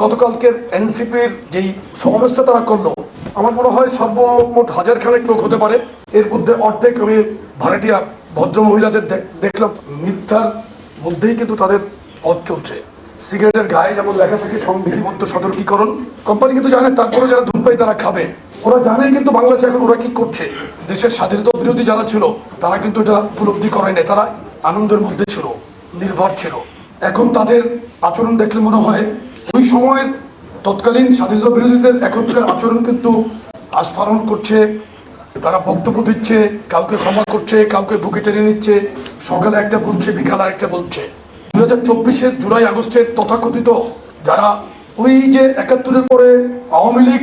গতকালকের এনসিপির যেই সমাবেশটা তারা করল, আমার মনে হয় সর্বমোট হাজার খানেক লোক হতে পারে। এর মধ্যে অর্ধেক আমি ভাড়াটিয়া ভদ্র মহিলাদের দেখলাম। মিথ্যার মধ্যেই কিন্তু তাদের পথ চলছে। সিগারেটের গায়ে যেমন লেখা থাকে, সংবিধিবদ্ধ সতর্কীকরণ। কোম্পানি কিন্তু জানে তারপরে যারা ধূমপাই তারা খাবে। ওরা জানে কিন্তু বাংলাদেশে এখন ওরা কি করছে। দেশের স্বাধীনতা বিরোধী যারা ছিল, তারা কিন্তু এটা উপলব্ধি করে নাই তারা আনন্দের মধ্যে ছিল, নির্ভর ছিল। এখন তাদের আচরণ দেখলে মনে হয় ওই সময়ের তৎকালীন স্বাধীনতা বিরোধীদের এখনকার আচরণ কিন্তু আস্ফারণ করছে, তারা বক্তব্য দিচ্ছে, কাউকে ক্ষমা করছে, কাউকে বুকে টেনে নিচ্ছে, সকালে একটা বলছে, বিকালে একটা বলছে। দু হাজার চব্বিশের জুলাই আগস্টের তথাকথিত যারা ওই যে একাত্তরের পরে আওয়ামী লীগ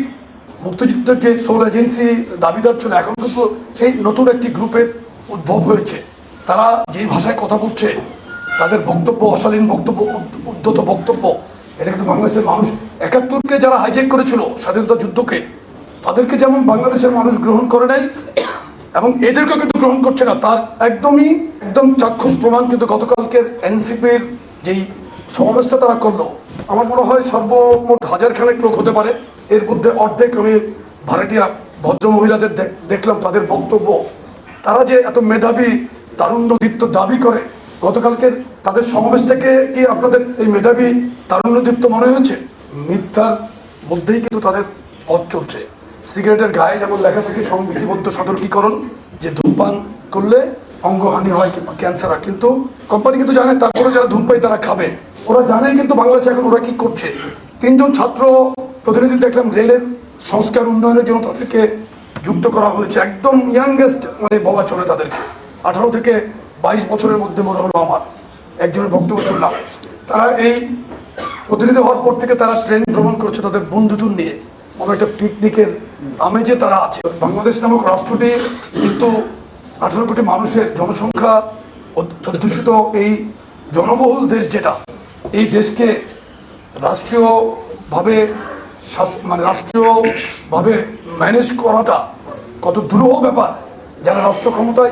মুক্তিযুদ্ধের যে সোল এজেন্সি দাবিদার ছিল, এখন কিন্তু সেই নতুন একটি গ্রুপের উদ্ভব হয়েছে। তারা যে ভাষায় কথা বলছে, তাদের বক্তব্য, অশালীন বক্তব্য উদ্ধত বক্তব্য বাংলাদেশের মানুষ একাত্তরকে যারা হাইজেক করেছিল স্বাধীনতা যুদ্ধকে, তাদেরকে যেমন বাংলাদেশের মানুষ গ্রহণ করে নাই, এবং এদেরকে কিন্তু গ্রহণ করছে না, তার একদমই, একদম চাক্ষুষ প্রমাণ কিন্তু গতকালকের এনসিপির যেই সমাবেশটা তারা করল, আমার মনে হয় সর্বমোট হাজার খানেক লোক হতে পারে। এর মধ্যে অর্ধেক আমি ভাড়াটিয়া ভদ্র মহিলাদের দেখ- দেখলাম, তাদের বক্তব্য। তারা যে এত মেধাবী, তারুণ্যদীপ্ত দাবি করে গতকালকের তাদের সমাবেশটাকে কি আপনাদের এই মেধাবী তারুণ্যদীপ্ত মনে হয়েছে? মিথ্যার মধ্যেই কিন্তু তাদের পথ চলছে। সিগারেটের গায়ে যেমন লেখা থাকে সংবিধিবদ্ধ সতর্কীকরণ, যে ধূমপান করলে অঙ্গহানি হয় কিংবা ক্যান্সার হয়। কিন্তু কোম্পানি কিন্তু জানে তারপরে যারা ধূমপাই তারা খাবে। ওরা জানে কিন্তু বাংলাদেশে এখন ওরা কি করছে। তিনজন ছাত্র প্রতিনিধি দেখলাম রেলের সংস্কার উন্নয়নের জন্য তাদেরকে যুক্ত করা হয়েছে। একদম ইয়াংগেস্ট মানে বলা চলে তাদেরকে। আঠারো থেকে বাইশ বছরের মধ্যে মনে হলো আমার। একজনের বক্তব্য শুনলাম। তারা এই প্রতিনিধি হওয়ার পর থেকে তারা ট্রেন ভ্রমণ করছে তাদের বন্ধুদের নিয়ে। কোনো একটা পিকনিকের আমেজে তারা আছে। বাংলাদেশ নামক রাষ্ট্রটি কিন্তু আঠারো কোটি মানুষের জনসংখ্যা অধ্যুষিত এই জনবহুল দেশ যেটা, এই দেশকে রাষ্ট্রীয়ভাবে মানে রাষ্ট্রীয়ভাবে ম্যানেজ করাটা কত দুরূহ ব্যাপার। যারা রাষ্ট্র ক্ষমতা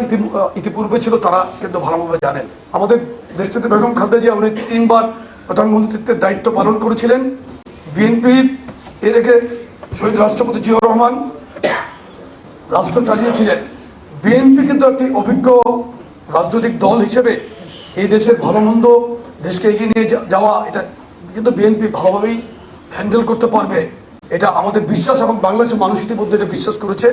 ইতিপূর্বে ছিল, তারা কিন্তু ভালোভাবে জানেন। আমাদের দেশটিতে বেগম খালেদা জিয়া, উনি তিনবার প্রধানমন্ত্রীত্বের দায়িত্ব পালন করেছিলেন। বিএনপির এর আগে শহীদ রাষ্ট্রপতি জিয়াউর রহমান রাষ্ট্র চালিয়েছিলেন। বিএনপি কিন্তু একটি অভিজ্ঞ রাজনৈতিক দল হিসেবে এই দেশের ভালো মন্দ দেশকে এগিয়ে নিয়ে যাওয়া, এটা কিন্তু বিএনপি ভালোভাবেই হ্যান্ডেল করতে পারবে। এটা আমাদের বিশ্বাস এবং বাংলাদেশের মানুষ ইতিমধ্যে এটা বিশ্বাস করেছে।